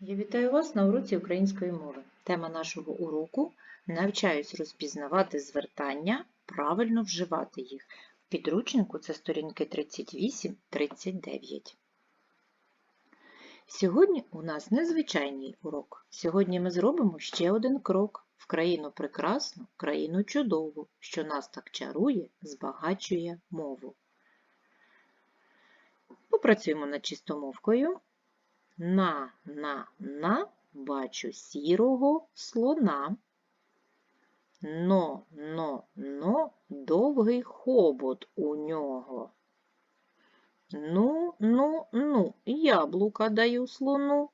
Я вітаю вас на уроці української мови. Тема нашого уроку навчаюсь розпізнавати звертання, правильно вживати їх. В підручнику це сторінки 38-39. Сьогодні у нас незвичайний урок. Сьогодні ми зробимо ще один крок в країну прекрасну, країну чудову, що нас так чарує, збагачує мову. Попрацюємо над чистомовкою. На, на, на бачу сірого слона. Но, но, но довгий хобот у нього. Ну, ну, ну, яблука даю слону.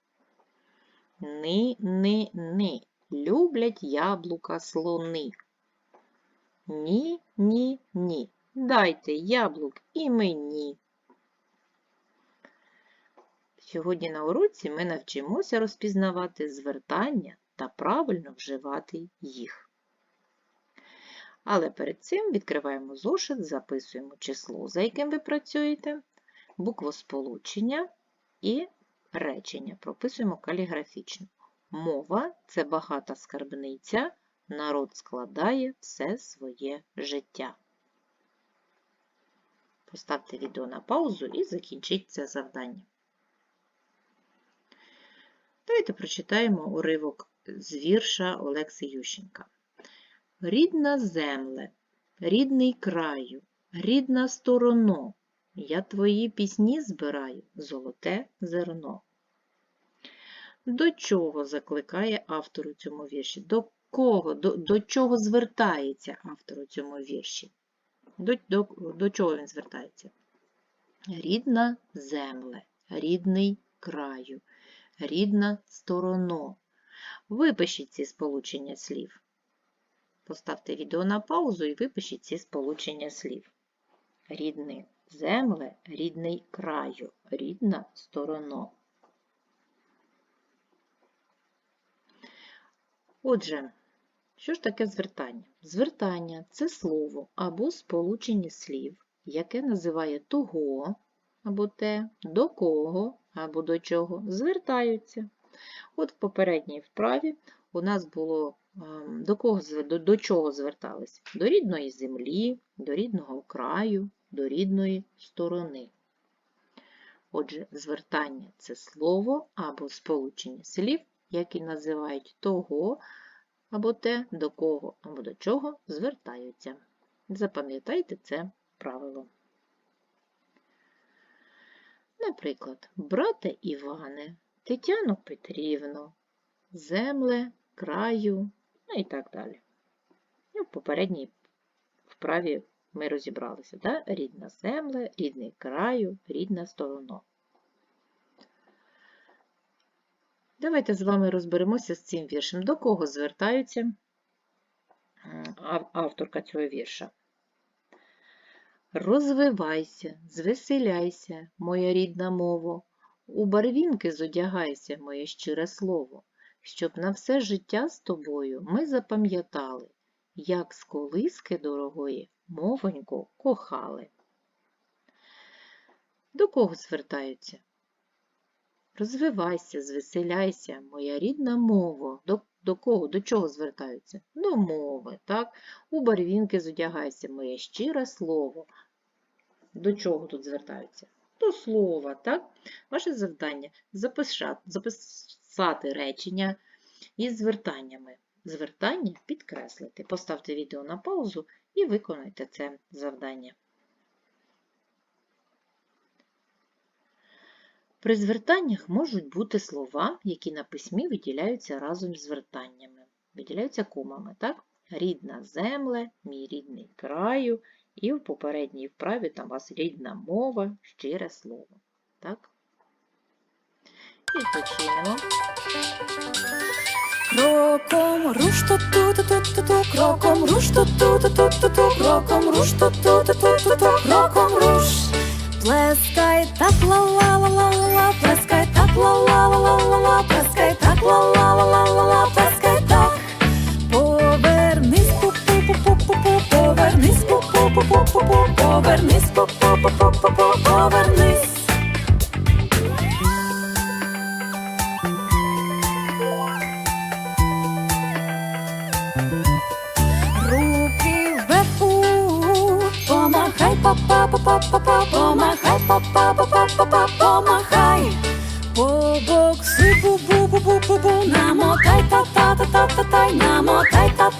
Ни, ни, ни, люблять яблука слони. Ні, ні, ні, дайте яблук і мені. Сьогодні на уроці ми навчимося розпізнавати звертання та правильно вживати їх. Але перед цим відкриваємо зошит, записуємо число, за яким ви працюєте, буквосполучення і речення. Прописуємо каліграфічно. Мова це багата скарбниця, народ складає все своє життя. Поставте відео на паузу і закінчіть це завдання. Давайте прочитаємо уривок з вірша Олекси Ющенка. Рідна земле, рідний краю, рідна стороно, я твої пісні збираю, золоте зерно. До чого закликає автор у цьому вірші? До кого, до, до чого звертається автор у цьому вірші? До, до, до чого він звертається? Рідна земле, рідний краю, рідна стороно. Випишіть ці сполучення слів. Поставте відео на паузу і випишіть ці сполучення слів. Рідний земле, рідний краю, рідна стороно. Отже, що ж таке звертання? Звертання це слово або сполучення слів, яке називає того або те, до кого або до чого звертаються. От в попередній вправі у нас було ем, до, кого, до, до чого звертались? До рідної землі, до рідного краю, до рідної сторони. Отже, звертання це слово або сполучення слів, які називають того або те, до кого або до чого звертаються. Запам'ятайте це правило. Наприклад, брате Іване, Тетяно Петрівно, земле, краю, ну і так далі. І в попередній вправі ми розібралися, да? рідна земле, рідний краю, рідна сторона. Давайте з вами розберемося з цим віршем. До кого звертаються авторка цього вірша? Розвивайся, звеселяйся, моя рідна мова, у барвінки зодягайся, моє щире слово, щоб на все життя з тобою ми запам'ятали, як з колиски дорогої мовоньку кохали. До кого звертаються? Розвивайся, звеселяйся, моя рідна мова. До, до кого, до чого звертаються? До мови, так? У барвінки зодягайся, моє щире слово. До чого тут звертаються? До слова, так? Ваше завдання записати, речення із звертаннями. Звертання підкреслити. Поставте відео на паузу і виконайте це завдання. При звертаннях можуть бути слова, які на письмі виділяються разом з звертаннями. Виділяються комами, так? Рідна земле, мій рідний краю, і в попередній вправі там у вас рідна мова, щире слово. Так? І починемо. Кроком руш ту ту ту ту ту ту кроком руш ту ту ту ту ту ту кроком руш ту ту ту ту ту ту кроком руш Плескай так ла ла ла ла ла ла плескай так ла ла ла ла ла ла плескай так ла ла ла ла ла ла плескай так. Повернись пу пу пу пу пу пу повернись пу пу пу пу пу пу повернись пу пу пу пу пу пу повернись па-па-па-па-па-па-па, помахай. Побокси, бу-бу-бу-бу-бу-бу, намотай, та-та-та-та-та-тай, намотай, та-та-та-та-та-тай,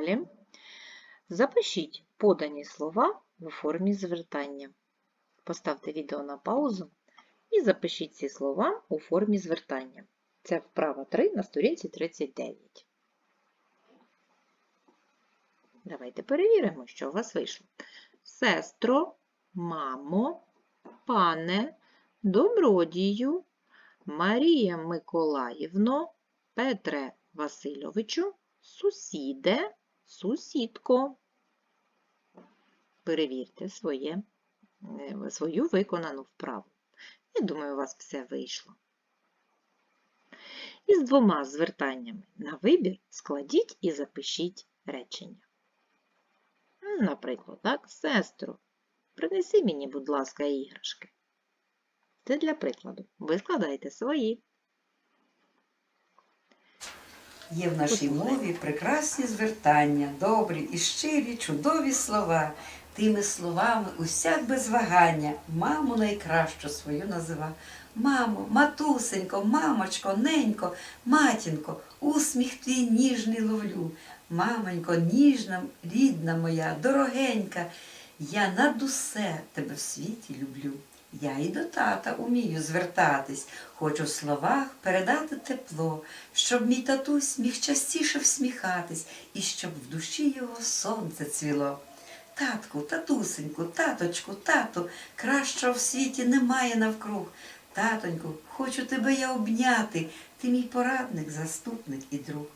далі. Запишіть подані слова у формі звертання. Поставте відео на паузу і запишіть ці слова у формі звертання. Це вправа 3 на сторінці 39. Давайте перевіримо, що у вас вийшло. Сестро, мамо, пане, добродію, Марія Миколаївно, Петре Васильовичу, сусіде, сусідко. Перевірте своє, е, свою виконану вправу. Я думаю, у вас все вийшло. Із двома звертаннями на вибір складіть і запишіть речення. Наприклад, так, сестро, принеси мені, будь ласка, іграшки. Це для прикладу. Ви складаєте свої. Є в нашій мові прекрасні звертання, добрі і щирі, чудові слова. Тими словами усяк без вагання маму найкращу свою назива. Мамо, матусенько, мамочко, ненько, матінко, усміх твій ніжний ловлю. Мамонько, ніжна, рідна моя, дорогенька, я над усе тебе в світі люблю. Я і до тата умію звертатись, хочу в словах передати тепло, щоб мій татусь міг частіше всміхатись і щоб в душі його сонце цвіло. Татку, татусеньку, таточку, тату, кращого в світі немає навкруг. Татоньку, хочу тебе я обняти, ти мій порадник, заступник і друг.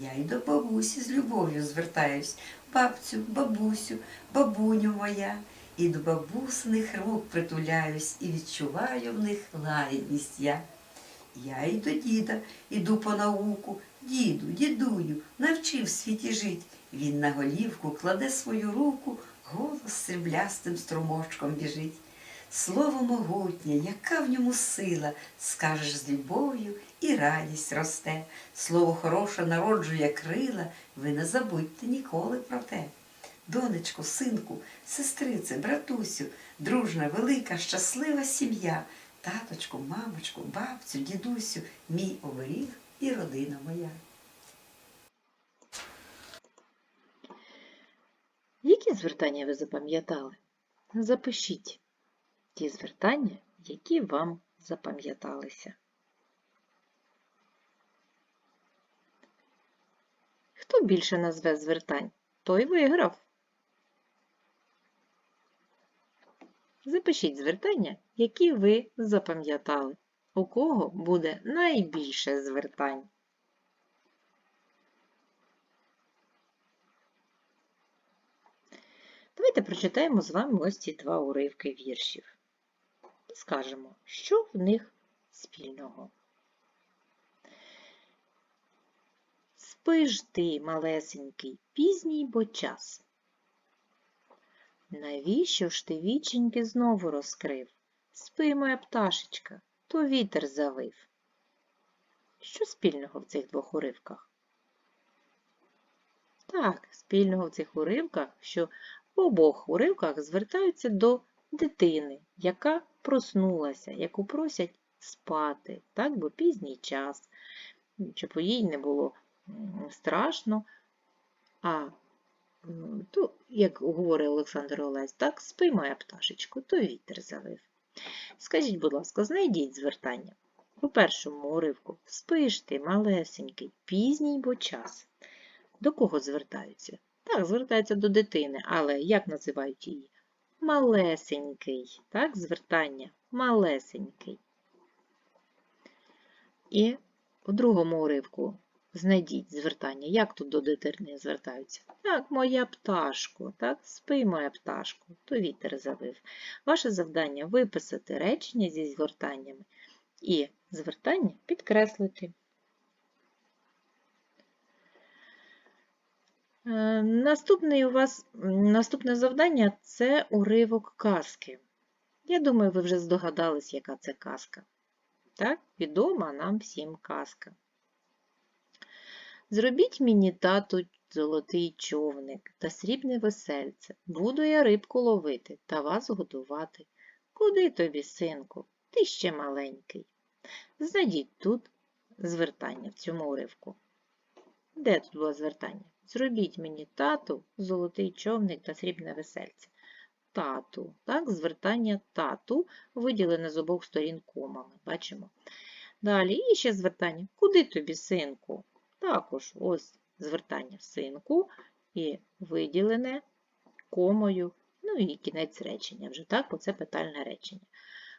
Я й до бабусі з любов'ю звертаюсь, бабцю, бабусю, бабуню моя. І до бабусиних рук притуляюсь і відчуваю в них лагідність я. Я й до діда іду по науку, діду, дідуню, навчив в світі жить. Він на голівку кладе свою руку, голос сріблястим струмочком біжить. Слово могутнє, яка в ньому сила, скажеш з любов'ю і радість росте. Слово хороше народжує крила, ви не забудьте ніколи про те. Донечко, синку, сестрице, братусю, дружна, велика, щаслива сім'я, таточку, мамочку, бабцю, дідусю, мій оберіг і родина моя. Які звертання ви запам'ятали? Запишіть ті звертання, які вам запам'яталися. Хто більше назве звертань, той виграв. Запишіть звертання, які ви запам'ятали. У кого буде найбільше звертань. Давайте прочитаємо з вами ось ці два уривки віршів. І скажемо, що в них спільного. Спи ж ти, малесенький, пізній бо час. Навіщо ж ти віченьки знову розкрив? Спи, моя пташечка, то вітер завив. Що спільного в цих двох уривках? Так, спільного в цих уривках, що в обох уривках звертаються до дитини, яка проснулася, яку просять спати, так, бо пізній час, щоб їй не було страшно. А то, як говорить Олександр Олесь, так, спи, моя пташечко, то вітер завив. Скажіть, будь ласка, знайдіть звертання. У першому уривку спиш ти, малесенький, пізній бо час. До кого звертаються? Так, звертаються до дитини, але як називають її? Малесенький. Так, звертання малесенький. І у другому уривку знайдіть звертання. Як тут до дитини звертаються? Так, моя пташко, так, спи, моя пташко, то вітер завив. Ваше завдання виписати речення зі звертаннями і звертання підкреслити. Е, Наступний у вас наступне завдання це уривок казки. Я думаю, ви вже здогадались, яка це казка. Так, відома нам всім казка. Зробіть мені тату золотий човник та срібне весельце. Буду я рибку ловити та вас годувати. Куди тобі, синку? Ти ще маленький. Знайдіть тут звертання в цьому уривку. Де тут було звертання? Зробіть мені тату, золотий човник та срібне весельце. Тату, так, звертання тату виділене з обох сторін комами. Бачимо. Далі і ще звертання. Куди тобі, синку? Також ось звертання в синку і виділене комою. Ну і кінець речення вже, так, оце питальне речення.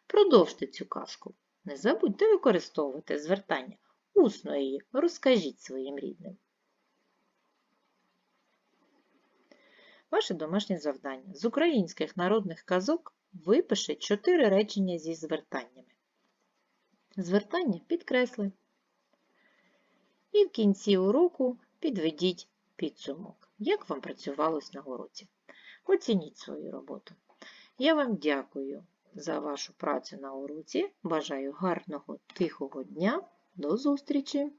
Продовжте цю казку. Не забудьте використовувати звертання. Усно її розкажіть своїм рідним. Ваше домашнє завдання. З українських народних казок випиши чотири речення зі звертаннями. Звертання підкресли. І в кінці уроку підведіть підсумок, як вам працювалось на уроці. Оцініть свою роботу. Я вам дякую за вашу працю на уроці. Бажаю гарного тихого дня. До зустрічі!